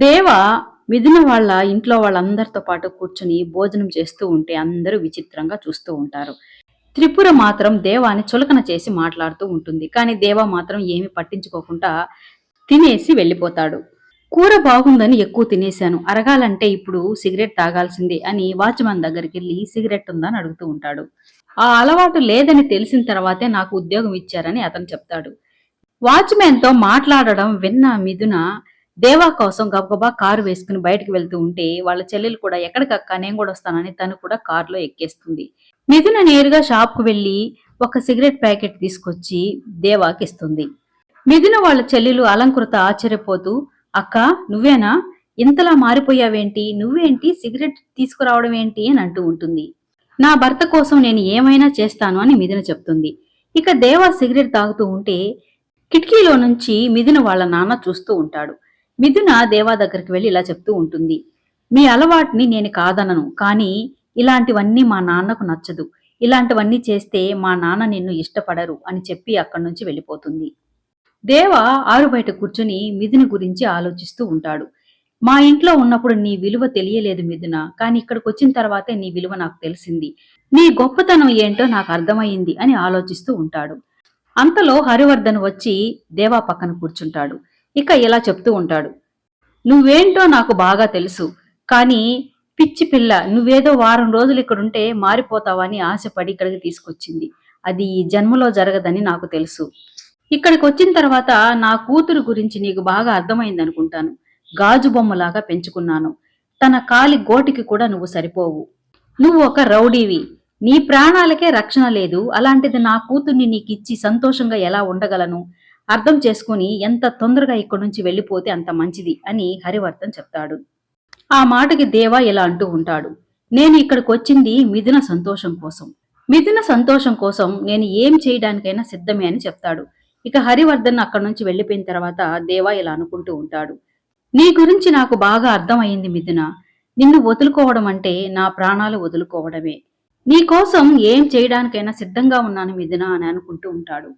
దేవ మిథున వాళ్ళ ఇంట్లో వాళ్ళందరితో పాటు కూర్చుని భోజనం చేస్తూ ఉంటే అందరూ విచిత్రంగా చూస్తూ ఉంటారు. త్రిపుర మాత్రం దేవాని చులకన చేసి మాట్లాడుతూ ఉంటుంది. కానీ దేవ మాత్రం ఏమి పట్టించుకోకుండా తినేసి వెళ్ళిపోతాడు. కూర బాగుందని ఎక్కువ తినేశాను. అరగాలంటే ఇప్పుడు సిగరెట్ తాగాల్సిందే అని వాచ్మెన్ దగ్గరికి వెళ్ళి సిగరెట్ ఉందని అడుగుతూ ఉంటాడు. ఆ అలవాటు లేదని తెలిసిన తర్వాతే నాకు ఉద్యోగం ఇచ్చారని అతను చెప్తాడు. వాచ్మెన్తో మాట్లాడడం విన్న మిథున దేవా కోసం గబగబా కారు వేసుకుని బయటకు వెళ్తూ ఉంటే వాళ్ళ చెల్లెలు కూడా ఎక్కడికక్క నేను కూడా వస్తానని తను కూడా కారులో ఎక్కేస్తుంది. మిథున నేరుగా షాప్కు వెళ్ళి ఒక సిగరెట్ ప్యాకెట్ తీసుకొచ్చి దేవాకి ఇస్తుంది. మిథున వాళ్ళ చెల్లెలు అలంకృత ఆశ్చర్యపోతూ అక్క నువ్వేనా? ఇంతలా మారిపోయావేంటి? నువ్వేంటి? సిగరెట్ తీసుకురావడం ఏంటి? అని అంటూ ఉంటుంది. నా భర్త కోసం నేను ఏమైనా చేస్తాను అని మిథున చెప్తుంది. ఇక దేవా సిగరెట్ తాగుతూ ఉంటే కిటికీలో నుంచి మిథున వాళ్ళ నాన్న చూస్తూ ఉంటాడు. మిథున దేవా దగ్గరికి వెళ్ళి ఇలా చెప్తూ ఉంటుంది. మీ అలవాటుని నేను కాదనను కానీ ఇలాంటివన్నీ మా నాన్నకు నచ్చదు. ఇలాంటివన్నీ చేస్తే మా నాన్న నిన్ను ఇష్టపడరు అని చెప్పి అక్కడి నుంచి వెళ్ళిపోతుంది. దేవ ఆరు బయట కూర్చుని మిథున గురించి ఆలోచిస్తూ ఉంటాడు. మా ఇంట్లో ఉన్నప్పుడు నీ విలువ తెలియలేదు మిథున కానీ ఇక్కడికి వచ్చిన తర్వాతే నీ విలువ నాకు తెలిసింది. నీ గొప్పతనం ఏంటో నాకు అర్థమైంది అని ఆలోచిస్తూ ఉంటాడు. అంతలో హరివర్ధన్ వచ్చి దేవా పక్కన కూర్చుంటాడు. ఇక ఇలా చెప్తూ ఉంటాడు. నువ్వేంటో నాకు బాగా తెలుసు కానీ పిచ్చి పిల్ల నువ్వేదో వారం రోజులు ఇక్కడుంటే మారిపోతావని ఆశపడి ఇక్కడికి తీసుకొచ్చింది. అది ఈ జన్మలో జరగదని నాకు తెలుసు. ఇక్కడికి వచ్చిన తర్వాత నా కూతురు గురించి నీకు బాగా అర్థమైంది అనుకుంటాను. గాజు బొమ్మలాగా పెంచుకున్నాను. తన కాలి గోటికి కూడా నువ్వు సరిపోవు. నువ్వు ఒక రౌడీవి. నీ ప్రాణాలకే రక్షణ లేదు. అలాంటిది నా కూతుర్ని నీకిచ్చి సంతోషంగా ఎలా ఉండగలను? అర్థం చేసుకుని ఎంత తొందరగా ఇక్కడి నుంచి వెళ్ళిపోతే అంత మంచిది అని హరివర్ధన్ చెప్తాడు. ఆ మాటకి దేవా ఇలా అంటూ ఉంటాడు. నేను ఇక్కడికి వచ్చింది మిథున సంతోషం కోసం. మిథున సంతోషం కోసం నేను ఏం చేయడానికైనా సిద్ధమే అని చెప్తాడు. ఇక హరివర్ధన్ అక్కడి నుంచి వెళ్ళిపోయిన తర్వాత దేవా ఇలా అనుకుంటూ ఉంటాడు. నీ గురించి నాకు బాగా అర్థమయ్యింది మిథున. నిన్ను వదులుకోవడం అంటే నా ప్రాణాలు వదులుకోవడమే. నీ కోసం ఏం చేయడానికైనా సిద్ధంగా ఉన్నాను మిథున అని అనుకుంటూ ఉంటాడు.